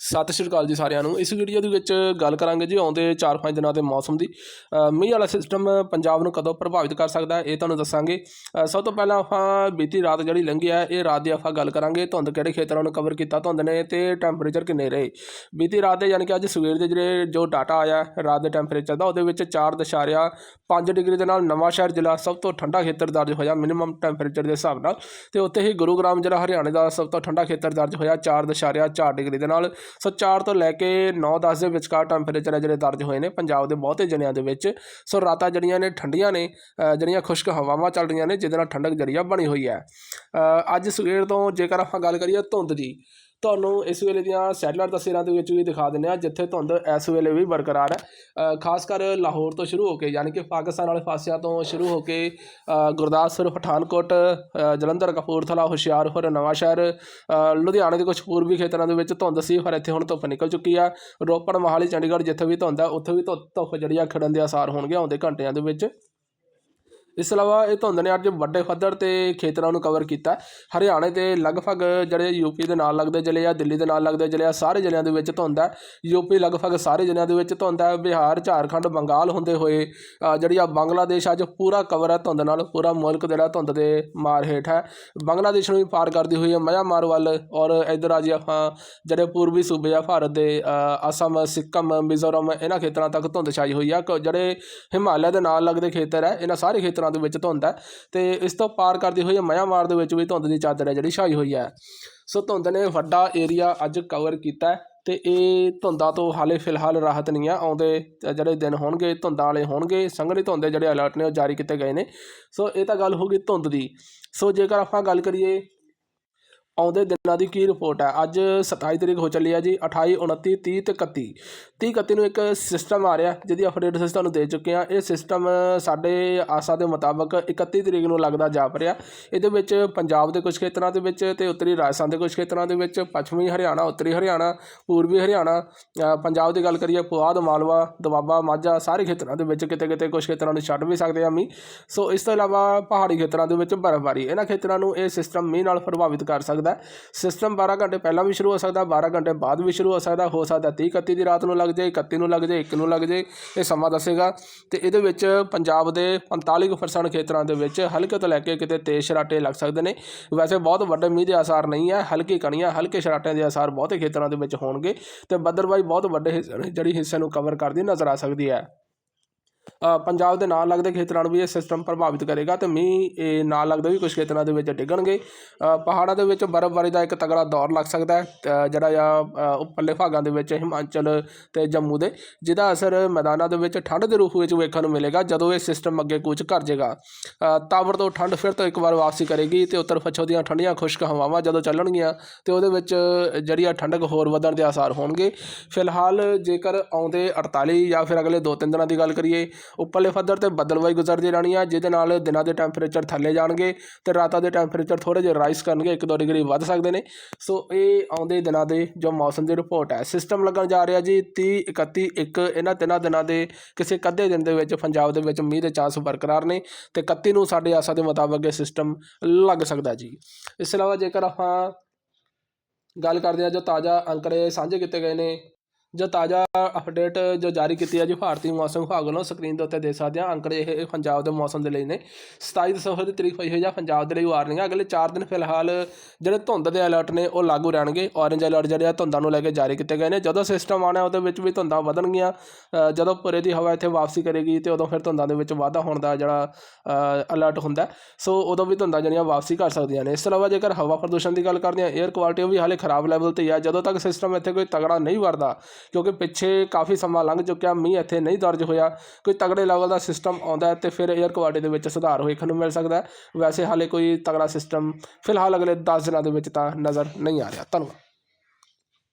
ਸਤਿ ਸ਼੍ਰੀ ਅਕਾਲ ਜੀ ਸਾਰਿਆਂ ਨੂੰ। ਇਸ ਵੀਡੀਓ ਦੇ ਵਿੱਚ ਗੱਲ ਕਰਾਂਗੇ ਜੀ ਆਉਂਦੇ 4-5 ਦਿਨਾਂ ਦੇ ਮੌਸਮ ਦੀ। ਮੀਂਹ ਵਾਲਾ ਸਿਸਟਮ ਪੰਜਾਬ ਨੂੰ ਕਦੋਂ ਪ੍ਰਭਾਵਿਤ ਕਰ ਸਕਦਾ ਹੈ, ਇਹ ਤੁਹਾਨੂੰ ਦੱਸਾਂਗੇ। ਸਭ ਤੋਂ ਪਹਿਲਾਂ ਆਪਾਂ ਬੀਤੀ ਰਾਤ ਜਿਹੜੀ ਲੰਘੀ ਹੈ ਇਹ ਰਾਤ ਦੀ ਆਪਾਂ ਗੱਲ ਕਰਾਂਗੇ ਧੁੰਦ ਕਿਹੜੇ ਖੇਤਰਾਂ ਨੂੰ ਕਵਰ ਕੀਤਾ ਧੁੰਦ ਨੇ ਤੇ ਟੈਂਪਰੇਚਰ ਕਿੰਨੇ ਰਹੇ। ਬੀਤੀ ਰਾਤ ਦੇ ਯਾਨੀ ਕਿ ਅੱਜ ਸਵੇਰ ਦੇ ਜਿਹੜੇ ਜੋ ਡਾਟਾ ਆਇਆ ਰਾਤ ਦੇ ਟੈਂਪਰੇਚਰ ਦਾ ਉਹਦੇ ਵਿੱਚ 4.5 ਡਿਗਰੀ ਦੇ ਨਾਲ ਨਵਾਂ ਸ਼ਹਿਰ ਜ਼ਿਲ੍ਹਾ ਸਭ ਤੋਂ ਠੰਡਾ ਖੇਤਰ ਦਰਜ ਹੋਇਆ ਮਿਨੀਮਮ ਟੈਂਪਰੇਚਰ ਦੇ ਹਿਸਾਬ ਨਾਲ। ਤੇ ਉੱਥੇ ਹੀ ਗੁਰੂਗ੍ਰਾਮ ਜਿਹੜਾ ਹਰਿਆਣੇ ਦਾ ਸਭ ਤੋਂ ਠੰਡਾ ਖੇਤਰ ਦਰਜ ਹੋਇਆ 4.4 ਡਿਗਰੀ ਦੇ ਨਾਲ। ਸੋ 4 ਤੋਂ ਲੈ ਕੇ 9-10 ਦੇ ਵਿਚਕਾਰ ਟੈਂਪਰੇਚਰ ਹੈ ਜਿਹੜੇ ਦਰਜ ਹੋਏ ਨੇ ਪੰਜਾਬ ਦੇ ਬਹੁਤੇ ਜ਼ਿਲ੍ਹਿਆਂ ਦੇ ਵਿੱਚ। ਸੋ ਰਾਤਾਂ ਜਿਹੜੀਆਂ ਨੇ ਠੰਡੀਆਂ ਨੇ ਜਿਹੜੀਆਂ ਖੁਸ਼ਕ ਹਵਾਵਾਂ ਚੱਲ ਰਹੀਆਂ ਨੇ ਜਿਹਦੇ ਨਾਲ ਠੰਡਕ ਜਰੀਆ ਬਣੀ ਹੋਈ ਹੈ। ਅ, ਅੱਜ ਸਵੇਰ ਤੋਂ ਜੇਕਰ ਆਪਾਂ ਗੱਲ ਕਰੀਏ ਧੁੰਦ ਦੀ ਤੁਹਾਨੂੰ ਇਸ ਵੇਲੇ ਦੀਆਂ ਸੈਟਲਾਈਟ ਤਸਵੀਰਾਂ ਦੇ ਵਿੱਚ ਵੀ ਦਿਖਾ ਦਿੰਦੇ ਆ ਜਿੱਥੇ ਧੁੰਦ ਇਸ ਵੇਲੇ ਵੀ ਬਰਕਰਾਰ ਹੈ। ਖਾਸ ਕਰ ਲਾਹੌਰ ਤੋਂ ਸ਼ੁਰੂ ਹੋ ਕੇ, ਯਾਨੀ ਕਿ ਪਾਕਿਸਤਾਨ ਵਾਲੇ ਪਾਸਿਆਂ ਤੋਂ ਸ਼ੁਰੂ ਹੋ ਕੇ ਗੁਰਦਾਸਪੁਰ, ਪਠਾਨਕੋਟ ਜਲੰਧਰ, ਕਪੂਰਥਲਾ, ਹੁਸ਼ਿਆਰਪੁਰ, ਨਵਾਂਸ਼ਹਿਰ ਲੁਧਿਆਣੇ ਦੇ ਕੁਝ ਪੂਰਬੀ ਖੇਤਰਾਂ ਦੇ ਵਿੱਚ ਧੁੰਦ ਸੀ, ਪਰ ਇੱਥੇ ਹੁਣ ਧੁੱਪ ਨਿਕਲ ਚੁੱਕੀ ਆ। ਰੋਪੜ, ਮੋਹਾਲੀ, ਚੰਡੀਗੜ੍ਹ ਜਿੱਥੇ ਵੀ ਧੁੰਦ ਆ, ਉੱਥੇ ਵੀ ਧੁ- ਧੁੱਪ ਜਿਹੜੀ ਆ ਖਿੜਨ ਦੇ ਆਸਾਰ ਹੋਣਗੇ ਆਉਂਦੇ ਘੰਟਿਆਂ ਦੇ ਵਿੱਚ। ਇਸ ਤੋਂ ਇਲਾਵਾ ਇਹ ਧੁੰਦ ਨੇ ਅੱਜ ਵੱਡੇ ਪੱਧਰ ਤੇ ਖੇਤਰਾਂ ਨੂੰ ਕਵਰ ਕੀਤਾ। ਹਰਿਆਣੇ ਦੇ ਲਗਭਗ ਜਿਹੜੇ ਯੂਪੀ ਦੇ ਨਾਲ ਲੱਗਦੇ ਜ਼ਿਲ੍ਹੇ ਆ, ਦਿੱਲੀ ਦੇ ਨਾਲ ਲੱਗਦੇ ਜ਼ਿਲ੍ਹੇ ਆ, ਸਾਰੇ ਜ਼ਿਲ੍ਹਿਆਂ ਦੇ ਵਿੱਚ ਧੁੰਦ ਹੈ ਯੂਪੀ ਲਗਭਗ ਸਾਰੇ ਜ਼ਿਲ੍ਹਿਆਂ ਦੇ ਵਿੱਚ ਧੁੰਦ ਹੈ ਬਿਹਾਰ, ਝਾਰਖੰਡ, ਬੰਗਾਲ ਹੁੰਦੇ ਹੋਏ ਜਿਹੜੀ ਆ ਬੰਗਲਾਦੇਸ਼ ਅੱਜ ਪੂਰਾ ਕਵਰ ਹੈ ਧੁੰਦ ਨਾਲ, ਪੂਰਾ ਮੁਲਕ ਜਿਹੜਾ ਧੁੰਦ ਦੇ ਮਾਰ ਹੇਠ ਹੈ। ਬੰਗਲਾਦੇਸ਼ ਨੂੰ ਵੀ ਪਾਰ ਕਰਦੀ ਹੋਈ ਹੈ ਮਿਆਂਮਾਰ ਵੱਲ ਔਰ ਇੱਧਰ ਆ ਜੀ ਆਪਾਂ ਜਿਹੜੇ ਪੂਰਬੀ ਸੂਬੇ ਆ, ਭਾਰਤ ਦੇ ਅਸਮ ਸਿੱਕਮ, ਮਿਜ਼ੋਰਮ, ਇਹਨਾਂ ਖੇਤਰਾਂ ਤੱਕ ਧੁੰਦ ਛਾਈ ਹੋਈ ਆ। ਕ- ਜਿਹੜੇ ਹਿਮਾਲਿਆ ਦੇ ਨਾਲ ਲੱਗਦੇ ਖੇਤਰ ਹੈ, ਇਹਨਾਂ ਸਾਰੇ ਖੇਤਰਾਂ ਦੇ ਵਿੱਚ ਧੁੰਦ ਹੈ ਤੇ ਇਸ ਤੋਂ ਪਾਰ ਕਰਦੀ ਹੋਈ ਹੈ ਮਿਆਂਮਾਰ ਦੇ ਵਿੱਚ ਵੀ ਧੁੰਦ ਦੀ ਚਾਦਰ ਹੈ ਜਿਹੜੀ ਛਾਈ ਹੋਈ ਹੈ। ਸੋ ਧੁੰਦ ਨੇ ਵੱਡਾ ਏਰੀਆ ਅੱਜ ਕਵਰ ਕੀਤਾ ਤੇ ਇਹ ਧੁੰਦਾਂ ਤੋਂ ਹਾਲੇ ਫਿਲਹਾਲ ਰਾਹਤ ਨਹੀਂ ਆ ਆਉਂਦੇ ਜਿਹੜੇ ਦਿਨ ਹੋਣਗੇ, ਧੁੰਦਾਂ ਵਾਲੇ ਹੋਣਗੇ, ਸੰਘਣੀ ਧੁੰਦ ਦੇ ਜਿਹੜੇ ਅਲਰਟ ਨੇ ਉਹ ਜਾਰੀ ਕੀਤੇ ਗਏ ਨੇ। ਸੋ ਇਹ ਤਾਂ ਗੱਲ ਹੋ ਗਈ ਧੁੰਦ ਦੀ। ਸੋ ਜੇਕਰ ਆਪਾਂ ਗੱਲ ਕਰੀਏ ਆਉਂਦੇ ਦਿਨਾਂ ਦੀ ਕੀ ਰਿਪੋਰਟ ਹੈ? ਅੱਜ 27 ਤਰੀਕ ਹੋ ਚੱਲੀ ਹੈ ਜੀ 28 29 30 ਤੇ 31 30 31 ਨੂੰ ਇੱਕ ਸਿਸਟਮ ਆ ਰਿਹਾ ਜਿਹਦੀ ਅਪਡੇਟ ਅਸੀਂ ਤੁਹਾਨੂੰ ਦੇ ਚੁੱਕੇ ਹਾਂ। ਇਹ ਸਿਸਟਮ ਸਾਡੇ ਆਸਾ ਦੇ ਮੁਤਾਬਕ 31 ਤਰੀਕ ਨੂੰ ਲੱਗਦਾ ਜਾਪ ਰਿਹਾ ਇਹਦੇ ਵਿੱਚ ਪੰਜਾਬ ਦੇ ਕੁਝ ਖੇਤਰਾਂ ਦੇ ਵਿੱਚ ਤੇ ਉੱਤਰੀ ਰਾਜਸਥਾਨ ਦੇ ਕੁਝ ਖੇਤਰਾਂ ਦੇ ਵਿੱਚ ਪੱਛਮੀ ਹਰਿਆਣਾ, ਉੱਤਰੀ ਹਰਿਆਣਾ, ਪੂਰਬੀ ਹਰਿਆਣਾ ਪੰਜਾਬ ਦੀ ਗੱਲ ਕਰੀਏ, ਪੁਆਧ, ਮਾਲਵਾ ਦਵਾਬਾ ਮਾਝਾ ਸਾਰੇ ਖੇਤਰਾਂ ਦੇ ਵਿੱਚ ਕਿਤੇ ਕਿਤੇ ਕੁਝ ਖੇਤਰਾਂ ਨੂੰ ਛੱਡ ਵੀ ਸਕਦੇ ਆ ਮੀਂਹ। ਸੋ ਇਸ ਤੋਂ ਇਲਾਵਾ ਪਹਾੜੀ ਖੇਤਰਾਂ ਦੇ ਵਿੱਚ ਬਰਫ਼ਬਾਰੀ, ਇਹਨਾਂ ਖੇਤਰਾਂ ਨੂੰ ਇਹ ਸਿਸਟਮ ਮੀਂਹ ਨਾਲ ਪ੍ਰਭਾਵਿਤ ਕਰ ਸਕਦਾ ਹੈ। ਸਿਸਟਮ 12 ਘੰਟੇ ਪਹਿਲਾਂ ਵੀ ਸ਼ੁਰੂ ਹੋ ਸਕਦਾ 12 ਘੰਟੇ ਬਾਅਦ ਵੀ ਸ਼ੁਰੂ ਹੋ ਸਕਦਾ ਹੋ ਸਕਦਾ 30 31 ਦੀ ਰਾਤ ਨੂੰ ਲੱਗ ਜਾਏ 31 ਨੂੰ ਲੱਗ ਜਾਏ 1 ਨੂੰ ਲੱਗ ਜਾਏ, ਇਹ ਸਮਾਂ ਦੱਸੇਗਾ। ਤੇ ਇਹਦੇ ਵਿੱਚ ਪੰਜਾਬ ਦੇ 45% ਖੇਤਰਾਂ ਦੇ ਵਿੱਚ ਹਲਕੇ ਤੋਂ ਲੈ ਕੇ ਕਿਤੇ ਤੇਜ਼ ਸ਼ਰਾਟੇ ਲੱਗ ਸਕਦੇ ਨੇ। ਵੈਸੇ ਬਹੁਤ ਵੱਡੇ ਮੀਂਹ ਦੇ ਆਸਾਰ ਨਹੀਂ ਹੈ, ਹਲਕੀ ਕਣੀਆਂ, ਹਲਕੇ ਸ਼ਰਾਟਿਆਂ ਦੇ ਆਸਾਰ ਬਹੁਤੇ ਖੇਤਰਾਂ ਦੇ ਵਿੱਚ ਹੋਣਗੇ ਤੇ ਬੱਦਲਬਾਈ ਬਹੁਤ ਵੱਡੇ ਹਿੱਸੇ, ਜਿਹੜੀ ਹਿੱਸੇ ਨੂੰ ਕਵਰ ਕਰਦੀ ਨਜ਼ਰ ਆ ਸਕਦੀ ਹੈ। ਪੰਜਾਬ ਦੇ ਨਾਲ ਲੱਗਦੇ ਖੇਤਰਾਂ ਨੂੰ ਵੀ ਇਹ ਸਿਸਟਮ ਪ੍ਰਭਾਵਿਤ ਕਰੇਗਾ ਤੇ ਮੀਂਹ, ਇਹ ਨਾਲ ਲੱਗਦੇ ਵੀ ਕੁਝ ਖੇਤਰਾਂ ਦੇ ਵਿੱਚ ਡਿੱਗਣਗੇ। ਪਹਾੜਾਂ ਦੇ ਵਿੱਚ ਬਰਫ਼ਬਾਰੀ ਦਾ ਇੱਕ ਤਗੜਾ ਦੌਰ ਲੱਗ ਸਕਦਾ ਹੈ ਜਿਹੜਾ ਆ ਉੱਪਰਲੇ ਭਾਗਾਂ ਦੇ ਵਿੱਚ ਹਿਮਾਚਲ ਤੇ ਜੰਮੂ ਦੇ, ਜਿਹਦਾ ਅਸਰ ਮੈਦਾਨਾਂ ਦੇ ਵਿੱਚ ਠੰਡ ਦੇ ਰੂਪ ਵਿੱਚ ਵੇਖਣ ਨੂੰ ਮਿਲੇਗਾ ਜਦੋਂ ਇਹ ਸਿਸਟਮ ਅੱਗੇ ਕੂਚ ਕਰ ਜਾਏਗਾ ਤਾਵਰ ਤੋਂ ਠੰਡ ਫਿਰ ਤੋਂ ਇੱਕ ਵਾਰ ਵਾਪਸੀ ਕਰੇਗੀ ਤੇ ਉੱਤਰ ਪੱਛਮ ਦੀਆਂ ਠੰਡੀਆਂ ਖੁਸ਼ਕ ਹਵਾਵਾਂ ਜਦੋਂ ਚੱਲਣਗੀਆਂ, ਤੇ ਉਹਦੇ ਵਿੱਚ ਜਿਹੜੀ ਆ ਠੰਡਕ ਹੋਰ ਵਧਣ ਦੇ ਆਸਾਰ ਹੋਣਗੇ। ਫਿਲਹਾਲ ਜੇਕਰ ਆਉਂਦੇ 48 ਜਾਂ ਫਿਰ ਅਗਲੇ 2-3 ਦਿਨਾਂ ਦੀ ਗੱਲ ਕਰੀਏ ਉੱਪਰਲੇ ਪੱਧਰ ਤੇ ਬੱਦਲਵਾਈ ਗੁਜ਼ਰਦੀ ਰਹਿਣੀ ਆ ਜਿਹਦੇ ਨਾਲ ਦਿਨਾਂ ਦੇ ਟੈਂਪਰੇਚਰ ਥੱਲੇ ਜਾਣਗੇ ਤੇ ਰਾਤਾਂ ਦੇ ਟੈਂਪਰੇਚਰ ਥੋੜੇ ਜਿਹਾ ਰਾਈਜ਼ ਕਰਨਗੇ 1-2 ਡਿਗਰੀ ਵੱਧ ਸਕਦੇ ਨੇ। ਸੋ ਇਹ ਆਉਂਦੇ ਦਿਨਾਂ ਦੇ ਜੋ ਮੌਸਮ ਦੀ ਰਿਪੋਰਟ ਹੈ। ਸਿਸਟਮ ਲੱਗਣ ਜਾ ਰਿਹਾ ਜੀ 30 31 1 ਇਹਨਾਂ ਤਿੰਨਾਂ ਦਿਨਾਂ ਦੇ ਕਿਸੇ ਇੱਕ ਅੱਧੇ ਦਿਨ ਦੇ ਵਿੱਚ ਪੰਜਾਬ ਦੇ ਵਿੱਚ ਮੀਂਹ ਦੇ ਚਾਂਸ ਬਰਕਰਾਰ ਨੇ ਤੇ 31 ਨੂੰ ਸਾਡੇ ਆਸਾ ਦੇ ਮੁਤਾਬਕ ਇਹ ਸਿਸਟਮ ਲੱਗ ਸਕਦਾ ਜੀ। ਇਸ ਤੋਂ ਇਲਾਵਾ ਜੇਕਰ ਆਪਾਂ ਗੱਲ ਕਰਦੇ ਹਾਂ ਜੋ ਤਾਜ਼ਾ ਅੰਕੜੇ ਸਾਂਝੇ ਕੀਤੇ ਗਏ ਨੇ ਜੋ ਤਾਜ਼ਾ ਅਪਡੇਟ ਜੋ ਜਾਰੀ ਕੀਤੀ ਹੈ ਜੀ ਭਾਰਤੀ ਮੌਸਮ ਵਿਭਾਗ ਵੱਲੋਂ ਸਕਰੀਨ ਦੇ ਉੱਤੇ ਦੇਖ ਸਕਦੇ ਹਾਂ, ਅੰਕੜੇ ਇਹ ਪੰਜਾਬ ਦੇ ਮੌਸਮ ਦੇ ਲਈ ਨੇ। 27 ਦਸੰਬਰ ਦੀ ਤਰੀਕ ਹੋਈ ਹੋਈ ਆ, ਪੰਜਾਬ ਦੇ ਲਈ ਵਾਰਨਿੰਗ ਆ ਅਗਲੇ 4 ਦਿਨ ਫਿਲਹਾਲ ਜਿਹੜੇ ਧੁੰਦ ਦੇ ਅਲਰਟ ਨੇ, ਉਹ ਲਾਗੂ ਰਹਿਣਗੇ। ਔਰੇਂਜ ਅਲਰਟ ਜਿਹੜੇ ਆ, ਧੁੰਦਾਂ ਨੂੰ ਲੈ ਕੇ ਜਾਰੀ ਕੀਤੇ ਗਏ ਨੇ। ਜਦੋਂ ਸਿਸਟਮ ਆਣਾ ਉਹਦੇ ਵਿੱਚ ਵੀ ਧੁੰਦਾਂ ਵਧਣਗੀਆਂ। ਜਦੋਂ ਪੁਰੇ ਦੀ ਹਵਾ ਇੱਥੇ ਵਾਪਸੀ ਕਰੇਗੀ ਤੇ ਉਦੋਂ ਫਿਰ ਧੁੰਦਾਂ ਦੇ ਵਿੱਚ ਵਾਧਾ ਹੋਣ ਦਾ ਜਿਹੜਾ ਅਲਰਟ ਹੁੰਦਾ ਸੋ ਉਦੋਂ ਵੀ ਧੁੰਦਾਂ ਜਿਹੜੀਆਂ ਵਾਪਸੀ ਕਰ ਸਕਦੀਆਂ ਨੇ। ਇਸ ਤੋਂ ਇਲਾਵਾ ਜੇਕਰ ਹਵਾ ਪ੍ਰਦੂਸ਼ਣ ਦੀ ਗੱਲ ਕਰਦੇ ਹਾਂ 에ਅਰ ਕੁਆਲਿਟੀ ਉਹ ਵੀ ਹਾਲੇ ਖਰਾਬ ਲੈਵਲ ਤੇ ਆ। ਜਦੋਂ ਤੱਕ ਸਿਸਟਮ ਇੱਥੇ ਕੋਈ ਤਗੜਾ ਨਹੀਂ ਵਰਦਾ ਕਿਉਂਕਿ ਪਿੱਛੇ ਕਾਫੀ ਸਮਾਂ ਲੰਘ ਚੁੱਕਿਆ, ਮੀਂਹ ਇੱਥੇ ਨਹੀਂ ਦਰਜ ਹੋਇਆ। ਕੋਈ ਤਗੜੇ ਲੈਵਲ ਦਾ ਸਿਸਟਮ ਆਉਂਦਾ ਹੈ ਤੇ ਫਿਰ 에ਅਰ ਕੁਆਲਿਟੀ ਦੇ ਵਿੱਚ ਸੁਧਾਰ ਵੇਖਣ ਨੂੰ ਮਿਲ ਸਕਦਾ ਵੈਸੇ ਹਾਲੇ ਕੋਈ ਤਗੜਾ ਸਿਸਟਮ ਫਿਲਹਾਲ ਅਗਲੇ 10 ਦਿਨਾਂ ਦੇ ਵਿੱਚ ਤਾਂ ਨਜ਼ਰ ਨਹੀਂ ਆ ਰਿਹਾ। ਧੰਨਵਾਦ।